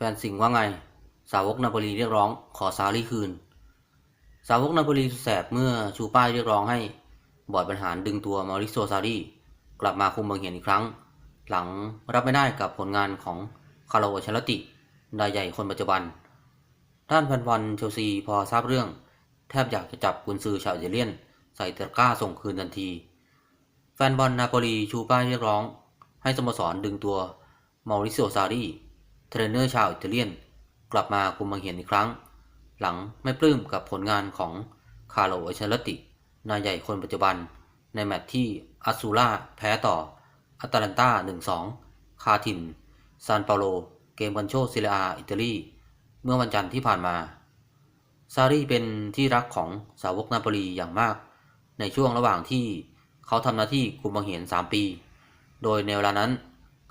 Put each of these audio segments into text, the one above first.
แฟนสิงห์ว่าไง สาวกนาโปลีเรียกร้อง ขอซารี่คืน สาวกนาโปลีสุดแสบเมื่อชูป้ายเรียกร้องให้บอร์ดบริหารดึงตัวมาริโซซารี่กลับมาคุมเมืองเหียนอีกครั้ง หลังรับไม่ได้กับผลงานของคาร์โลเชลติรายใหญ่คนปัจจุบัน ด้านแฟนบอลเชลซีพอทราบเรื่อง แทบอยากจะจับกุนซือชาวอิตาเลียน ใส่ตะกร้าส่งคืนทันที แฟนบอลนาโปลีชูป้ายเรียกร้อง ให้สโมสรดึงตัวมาริโซซารี เทรนเนอร์ชาวอิตาเลียน กลับมาคุมเมืองเหียนอีกครั้ง หลังไม่ปลื้มกับผลงานของคาร์โลอัชลติ นายใหญ่คนปัจจุบัน ในแมตช์ที่อัสซูล่าแพ้ต่ออัตแลนตา1-2 คาทินซานเปาโล เกมกันโชซิเลอาอิตาลี เมื่อวันจันทร์ที่ผ่านมา ซารีเป็นที่รักของสาวกนาโปลีอย่างมาก ในช่วงระหว่างที่เขาทำหน้าที่คุมบังเหียน 3 ปี โดยในเวลานั้น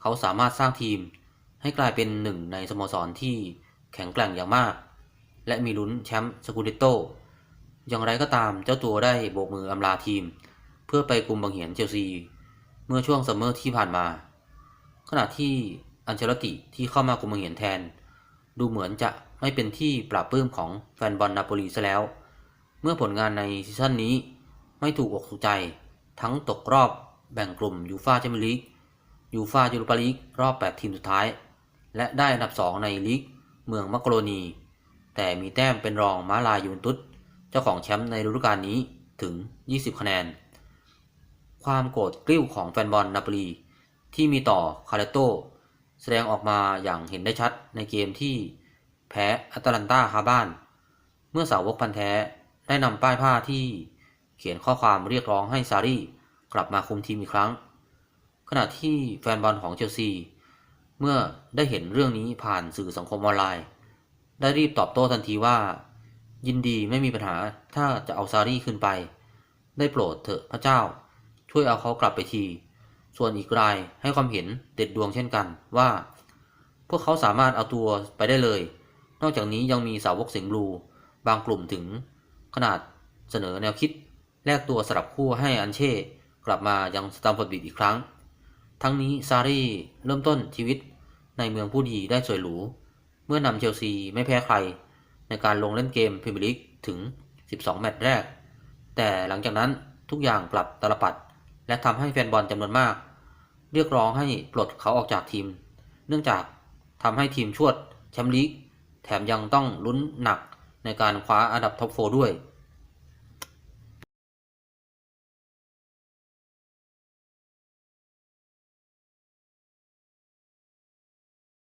เขาสามารถสร้างทีม ให้กลายเป็นหนึ่งในสโมสรที่แข็งแกร่งอย่างมาก และมีลุ้นแชมป์สกูเดโตอย่างไรก็ตามเจ้าตัวได้โบกมืออำลาทีม เพื่อไปกลุ่มบังเหียนเชลซี เมื่อช่วงซัมเมอร์ที่ผ่านมา ขณะที่อันเชลติที่เข้ามากลุ่มบังเหียนแทน ดูเหมือนจะไม่เป็นที่ปราบปลื้มของแฟนบอลนาโปลีซะแล้ว เมื่อผลงานในซีซั่นนี้ไม่ถูกอกถูกใจ ทั้งตกรอบแบ่งกลุ่มยูฟาแชมเปี้ยนลีกยูฟายูโรปาลีกรอบ 8 ทีมสุดท้าย และได้อันดับ 2 ในลีกเมืองมักโกโรนี แต่มีแต้มเป็นรองมาลายูนตุสเจ้าของแชมป์ในฤดูกาลนี้ถึง 20 คะแนน ความโกรธกริ้วของแฟนบอลนาปลีที่มีต่อคาร์เลโต แสดงออกมาอย่างเห็นได้ชัดในเกมที่แพ้อัตแลนตาคาบ้าน เมื่อสาวกพันธ์แท้ได้นำป้ายผ้าที่เขียนข้อความเรียกร้องให้ซารีกลับมาคุมทีมอีกครั้ง ขณะที่แฟนบอลของเชลซี เมื่อได้เห็นเรื่องนี้ผ่านสื่อสังคมออนไลน์ ได้รีบตอบโต้ทันทีว่า ยินดีไม่มีปัญหาถ้าจะเอาซารีขึ้นไป ได้โปรดเถอะพระเจ้า ช่วยเอาเขากลับไปที ส่วนอีกรายให้ความเห็นเด็ดดวงเช่นกันว่า พวกเขาสามารถเอาตัวไปได้เลย นอกจากนี้ยังมีสาวกสิงห์บลูบางกลุ่มถึง ขนาดเสนอแนวคิดแลกตัวสลับคู่ให้อันเช่ กลับมายังสตัมฟอร์ดบริดอีกครั้ง ทั้งนี้ซารีเริ่มต้นชีวิตในเมืองผู้ดีได้สวยหรู เมื่อนำเชลซีไม่แพ้ใคร ในการลงเล่นเกมพรีเมียร์ลีกถึง 12 แมตช์แรก แต่หลังจากนั้นทุกอย่างกลับตลปัด และทำให้แฟนบอลจำนวนมาก เรียกร้องให้ปลดเขาออกจากทีม เนื่องจากทำให้ทีมชวดแชมป์ลีก แถมยังต้องลุ้นหนักในการคว้าอันดับท็อปโฟด้วย